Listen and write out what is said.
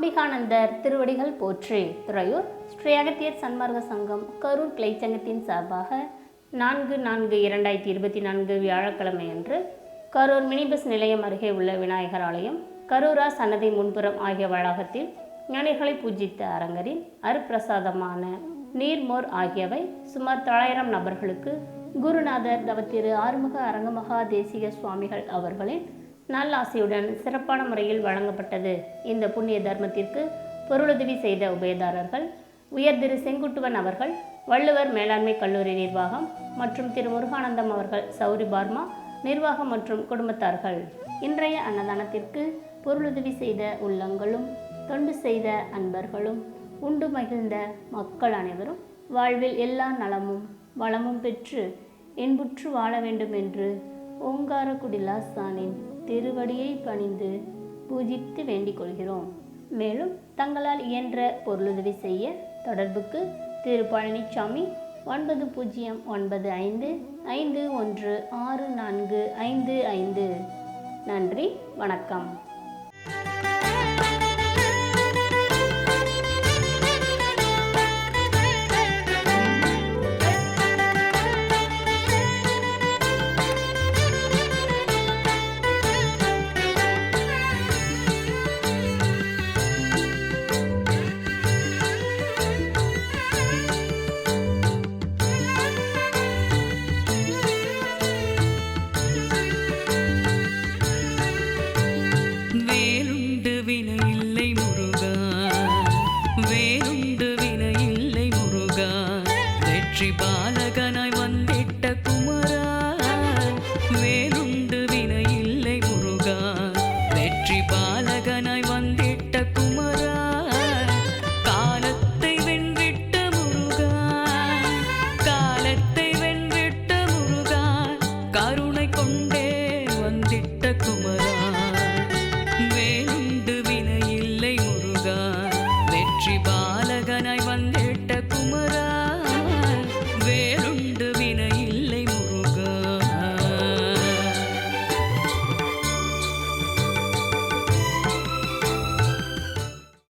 அம்பிகானந்தர் திருவடிகள் போற்றி. துறையூர் ஸ்ரீ அகத்தியர் சன்மார்க்க சங்கம் கரூர் கிளைச்சங்கத்தின் சார்பாக நான்கு நான்கு இரண்டாயிரத்தி இருபத்தி நான்கு வியாழக்கிழமை அன்று கரூர் மினி பஸ் நிலையம் அருகே உள்ள விநாயகர் ஆலயம் கரூரா சன்னதி முன்புறம் ஆகிய வளாகத்தில் ஞானிகளை பூஜித்த அரங்கரின் அருப்பிரசாதமான நீர்மோர் ஆகியவை சுமார் தொள்ளாயிரம் நபர்களுக்கு குருநாதர் தவத்திரு ஆறுமுக அரங்கமகா தேசிக சுவாமிகள் அவர்களின் நல்லாசியுடன் சிறப்பான முறையில் வழங்கப்பட்டது. இந்த புண்ணிய தர்மத்திற்கு பொருளுதவி செய்த உபயதாரர்கள் உயர் திரு செங்குட்டுவன் அவர்கள் வள்ளுவர் மேலாண்மை கல்லூரி நிர்வாகம் மற்றும் திரு முருகானந்தம் அவர்கள் சௌரி பார்மா நிர்வாகம் மற்றும் குடும்பத்தார்கள். இன்றைய அன்னதானத்திற்கு பொருளுதவி செய்த உள்ளங்களும் தொண்டு செய்த அன்பர்களும் உண்டு மகிழ்ந்த மக்கள் அனைவரும் வாழ்வில் எல்லா நலமும் வளமும் பெற்று இன்புற்று வாழ வேண்டும் என்று ஓங்காரக்குடிலாசானின் திருவடியை பணிந்து பூஜித்து வேண்டிக் கொள்கிறோம் மேலும் தங்களால் இயன்ற பொருளுதவி செய்ய தொடர்புக்கு திரு பழனிசாமி ஒன்பது பூஜ்ஜியம் ஒன்பது ஐந்து ஐந்து ஒன்று ஆறு நான்கு ஐந்து ஐந்து. நன்றி வணக்கம். வெற்றி பாலகனாய் வந்திட்ட குமரா. வேலுண்டு வினை இல்லை முருகா. வெற்றி பாலக